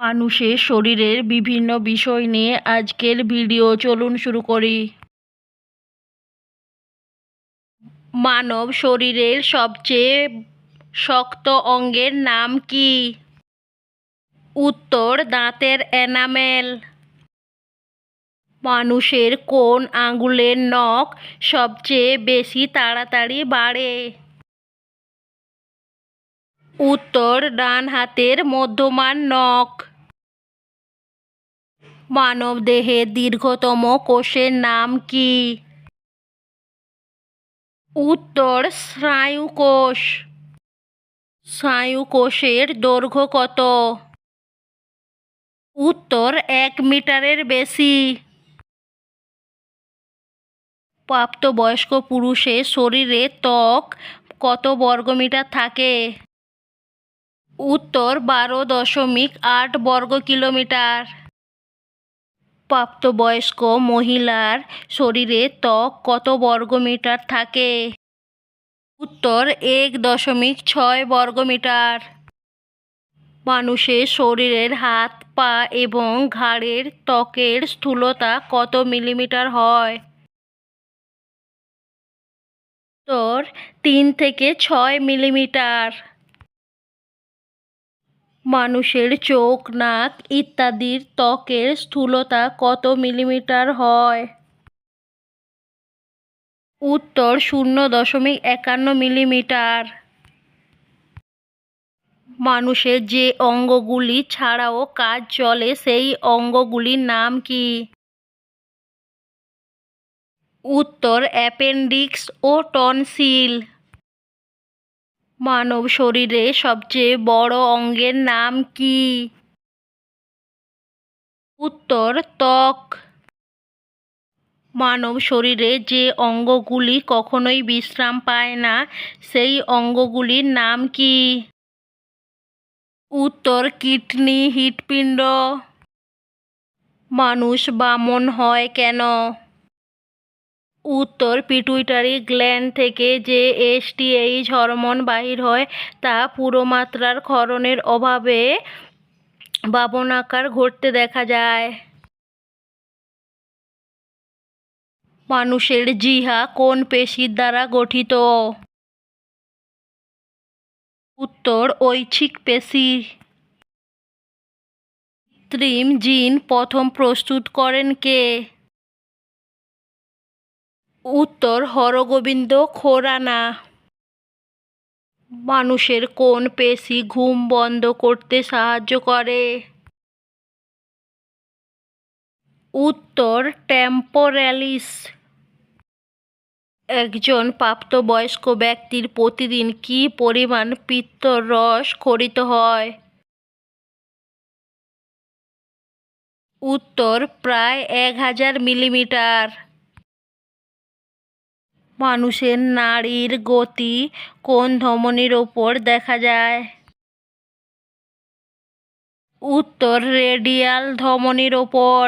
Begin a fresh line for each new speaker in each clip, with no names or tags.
মানুষের শরীরের বিভিন্ন বিষয় নিয়ে আজকের ভিডিও, চলুন শুরু করি। মানব শরীরের সবচেয়ে শক্ত অঙ্গের নাম কি? উত্তর, দাঁতের এনামেল। মানুষের কোন আঙ্গুলের নখ সবচেয়ে বেশি তাড়াতাড়ি বাড়ে? উত্তর, ডান হাতের মধ্যমান নখ। মানবদেহের দীর্ঘতম কোষের নাম কি? উত্তর, স্নায়ুকোষ। স্নায়ুকোষের দৈর্ঘ্য কত? উত্তর, এক মিটারের বেশি। প্রাপ্তবয়স্ক পুরুষের শরীরে ত্বক কত বর্গমিটার থাকে? উত্তর, বারো দশমিক আট বর্গ কিলোমিটার। প্রাপ্তবয়স্ক মহিলার শরীরে ত্বক কত বর্গমিটার থাকে? উত্তর, এক দশমিক ছয় বর্গমিটার। মানুষের শরীরের হাত, পা এবং ঘাড়ের ত্বকের স্থূলতা কত মিলিমিটার হয়? উত্তর, তিন থেকে ছয় মিলিমিটার। মানুষের চোখ, নাক ইত্যাদির ত্বকের স্থূলতা কত মিলিমিটার হয়? উত্তর শূন্য দশমিক একান্ন মিলিমিটার। মানুষের যে অঙ্গগুলি ছাড়াও কাজ চলে, সেই অঙ্গগুলির নাম কি? উত্তর অ্যাপেন্ডিক্স ও টনসিল। মানব শরীরে সবচেয়ে বড় অঙ্গের নাম কি? উত্তর, ত্বক। মানব শরীরে যে অঙ্গগুলি কখনোই বিশ্রাম পায় না, সেই অঙ্গগুলির নাম কি? উত্তর, কিডনি হৃৎপিণ্ড। মানুষ বামন হয় কেন? উত্তর পিটুইটারি গ্ল্যান্ড থেকে যে এসটিএইচ হরমোন বাহির হয়, তা পুরোমাত্রার ক্ষরণের অভাবে বাবনাকার ঘটতে দেখা যায়। মানুষের জিহা কোন পেশির দ্বারা গঠিত? উত্তর, ঐচ্ছিক পেশি। কৃত্রিম জিন প্রথম প্রস্তুত করেন কে? উত্তর, হরগোবিন্দ, খোরানা। মানুষের কোন পেশি ঘুম বন্ধ করতে সাহায্য করে? উত্তর, টেম্পোরালিস। একজন প্রাপ্তবয়স্ক ব্যক্তির প্রতিদিন কি পরিমাণ পিত্তর রস খরিত হয়? উত্তর, প্রায় এক হাজার মিলিমিটার। মানুষের নাড়ির গতি কোন ধমনির ওপর দেখা যায়? উত্তর, রেডিয়াল ধমনির ওপর।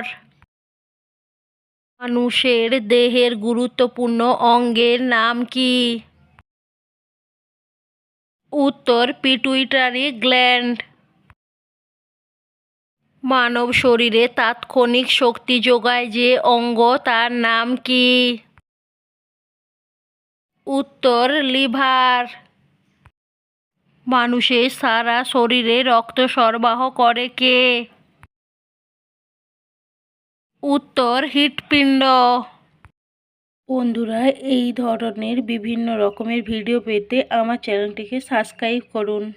মানুষের দেহের গুরুত্বপূর্ণ অঙ্গের নাম কি? উত্তর, পিটুইটারি গ্ল্যান্ড। মানব শরীরে তাৎক্ষণিক শক্তি যোগায় যে অঙ্গ তার নাম কি? উত্তর, লিভার। মানুষের সারা শরীরে রক্ত সরবরাহ করে কে? উত্তর, হৃৎপিণ্ড। বন্ধুরা, এই ধরনের বিভিন্ন রকমের ভিডিও পেতে আমার চ্যানেলটিকে সাবস্ক্রাইব করুন।